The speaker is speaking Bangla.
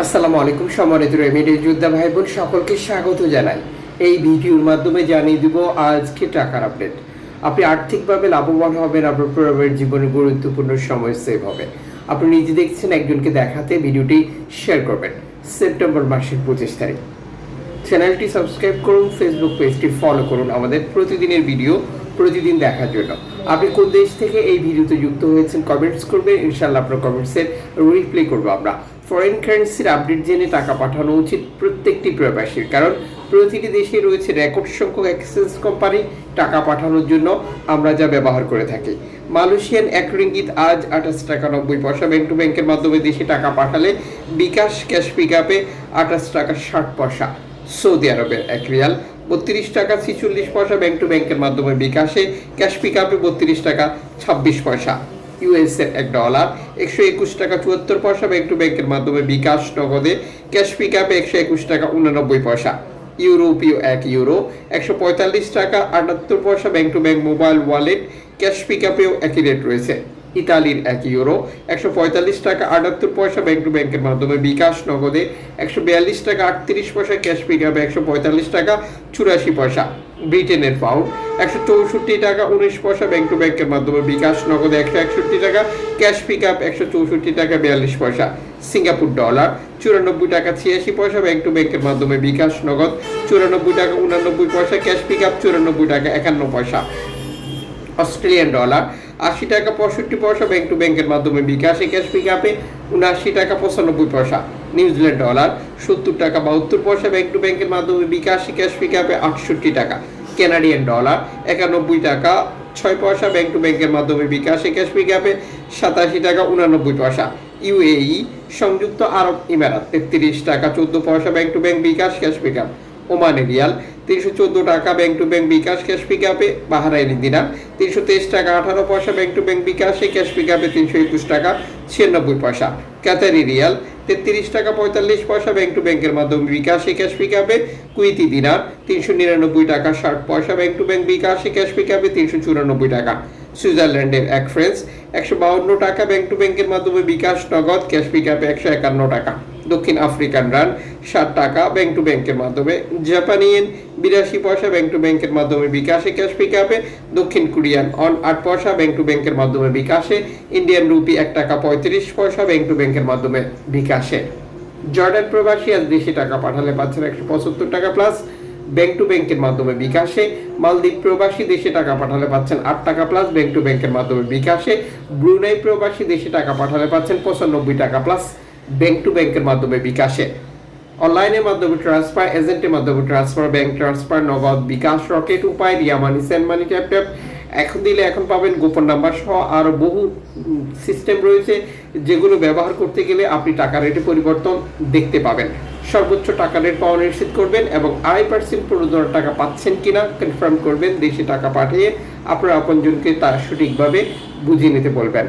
আসসালামু আলাইকুম, সম্মানিত রেমিডি যোদ্ধা ভাই বোন সকলকে স্বাগত জানাই। এই ভিডিওর মাধ্যমে জানিয়ে দিব আজকে টাকার আপডেট। আপনি আর্থিকভাবে লাভবান হবেন, আপনার পরিবারের জীবনে গুরুত্বপূর্ণ সময় সেভ হবে। আপনি নিজে দেখছেন, একজনকে দেখাতে ভিডিওটি শেয়ার করবেন। সেপ্টেম্বর মাসের পঁচিশ তারিখ। চ্যানেলটি সাবস্ক্রাইব করুন ফেসবুক পেজটি ফলো করুন আমাদের প্রতিদিনের ভিডিও, প্রতিদিন দেখার জন্য। আপনি কোন দেশ থেকে এই ভিডিওতে যুক্ত হয়েছেন কমেন্টস করবেন ইনশাল্লাহ আপনার কমেন্টসের রিপ্লাই করব আমরা। ফরেন কারেন্সির আপডেট জেনে টাকা পাঠানো উচিত প্রত্যেকটি প্রবাসীর, কারণ প্রতিটি দেশে রয়েছে রেকর্ড সংখ্যক এক্সচেঞ্জ কোম্পানি টাকা পাঠানোর জন্য আমরা যা ব্যবহার করে থাকি। মালয়েশিয়ান এক রিঙ্গিত আজ আঠাশ টাকা নব্বই পয়সা ব্যাংক টু ব্যাংকের মাধ্যমে দেশে টাকা পাঠালে বিকাশ ক্যাশ পিক আপে আঠাশ টাকা ষাট পয়সা। সৌদি আরবের এক রিয়াল বত্রিশ টাকা ছিচল্লিশ পয়সা ব্যাংক টু ব্যাংকের মাধ্যমে বিকাশে। ক্যাশ পিক আপে বত্রিশ টাকা ছাব্বিশ পয়সা। ইউএস এর এক ডলার একশো একুশ টাকা চুয়াত্তর পয়সা ব্যাংক টু ব্যাংকের মাধ্যমে বিকাশ নগদে। ক্যাশ পিক আপে একশো একুশ টাকা উনানব্বই পয়সা। ইউরোপীয় এক ইউরো একশো পঁয়তাল্লিশ টাকা আটাত্তর পয়সা bank to bank mobile wallet cash pick আপেও একই রেট রয়েছে। ইতালির এক ইউরো, একশো পঁয়তাল্লিশ টাকা আটাত্তর পয়সা ব্যাংক টু ব্যাংকের মাধ্যমে বিকাশ নগদে, একশো বিয়াল্লিশ টাকা আটত্রিশ পয়সা ক্যাশ পিক আপে, একশো পঁয়তাল্লিশ টাকা চুরাশি পয়সা ব্রিটেনের পাউন্ড, একশো চৌষট্টি টাকা উনিশ পয়সা ব্যাংক টু ব্যাংকের মাধ্যমে বিকাশ নগদে, একশো একষট্টি টাকা ক্যাশ পিক আপ, একশো চৌষট্টি টাকা বিয়াল্লিশ পয়সা সিঙ্গাপুর ডলার, চুরানব্বই টাকা ছিয়াশি পয়সা ব্যাংক টু ব্যাংকের মাধ্যমে বিকাশ নগদ, চুরানব্বই টাকা উনানব্বই পয়সা ক্যাশ পিক আপ, চুরানব্বই টাকা একান্ন পয়সা অস্ট্রেলিয়ান ডলার আশি টাকা পঁয়ষট্টি পয়সা ব্যাংক টু ব্যাংকের মাধ্যমে বিকাশে ক্যাশ পিক আপে উনআশি টাকা পঁচানব্বই পয়সা। নিউজিল্যান্ড ডলার সত্তর টাকা বাহাত্তর পয়সা ব্যাংক টু ব্যাংকের মাধ্যমে বিকাশে ক্যাশ পিক আপে আটষট্টি টাকা। কানাডিয়ান ডলার একানব্বই টাকা ছয় পয়সা ব্যাংক টু ব্যাংকের মাধ্যমে বিকাশে ক্যাশ পিক আপে সাতাশি টাকা উনানব্বই পয়সা। ইউএই সংযুক্ত আরব ইমারাত, তেত্রিশ টাকা চোদ্দ পয়সা bank to bank bKash cash pick up ওমানে রিয়াল, তিনশো চোদ্দ টাকা bank to bank bKash cash pick আপে বাহারাইনি দিনার তিনশো তেইশ টাকা, আঠারো পয়সা ব্যাংক টু ব্যাংক বিকাশে ক্যাশ পিকআপে তিনশো একুশ টাকা, ছিয়ানব্বই পয়সা। ক্যাতারি রিয়াল, তেত্রিশ টাকা, পঁয়তাল্লিশ পয়সা ব্যাংক টু ব্যাংকের মাধ্যমে বিকাশে ক্যাশ পিক আপে কুইতি দিনার, তিনশো নিরানব্বই টাকা, ষাট পয়সা ব্যাংক টু ব্যাংক বিকাশে ক্যাশ পিকআপে তিনশো চুরানব্বই টাকা। সুইজারল্যান্ডের এক ফ্রেন্স একশো বাউন্ন টাকা ব্যাংক টু ব্যাংকের মাধ্যমে বিকাশ, নগদ, ক্যাশ পিক আপে একশো একান্ন টাকা। দক্ষিণ আফ্রিকান রান ষাট টাকা ব্যাংক টু ব্যাংকের মাধ্যমে। জাপানি ইয়েন বিরাশি পয়সা ব্যাংক টু ব্যাংকের মাধ্যমে বিকাশে ক্যাশ পিক আপে দক্ষিণ কোরিয়ান অন আট পয়সা ব্যাংক টু ব্যাংকের মাধ্যমে বিকাশে। ইন্ডিয়ান রুপি এক টাকা পঁয়ত্রিশ পয়সা ব্যাংক টু ব্যাংকের মাধ্যমে বিকাশে। জর্ডান প্রবাসী আজ দেশে টাকা পাঠালে পাচ্ছেন একশো পঁচাত্তর টাকা প্লাস ব্যাংক টু ব্যাংকের মাধ্যমে বিকাশে। মালদ্বীপ প্রবাসী দেশে টাকা পাঠালে পাচ্ছেন আট টাকা প্লাস ব্যাংক টু ব্যাংকের মাধ্যমে বিকাশে। ব্রুনাই প্রবাসী দেশে টাকা পাঠালে পাচ্ছেন পঁচানব্বই টাকা প্লাস ব্যাংক টু ব্যাংকের মাধ্যমে বিকাশে। অনলাইনের মাধ্যমে ট্রান্সফার এজেন্টের মাধ্যমে transfer bank transfer Nagad bKash Rocket Upay, Ria money send money tap tap এখন দিলে এখন পাবেন গোপন নাম্বার সহ আরও বহু সিস্টেম রয়েছে যেগুলো ব্যবহার করতে গেলে আপনি টাকা রেটে পরিবর্তন দেখতে পাবেন। সর্বোচ্চ টাকা রেট পাওয়া নিশ্চিত করবেন এবং আড়াই পার্সেন্ট প্রণোদনার টাকা পাচ্ছেন কিনা কনফার্ম করবেন, দেশে টাকা পাঠিয়ে আপনার আপনজনকে তা সঠিকভাবে বুঝিয়ে নিতে বলবেন।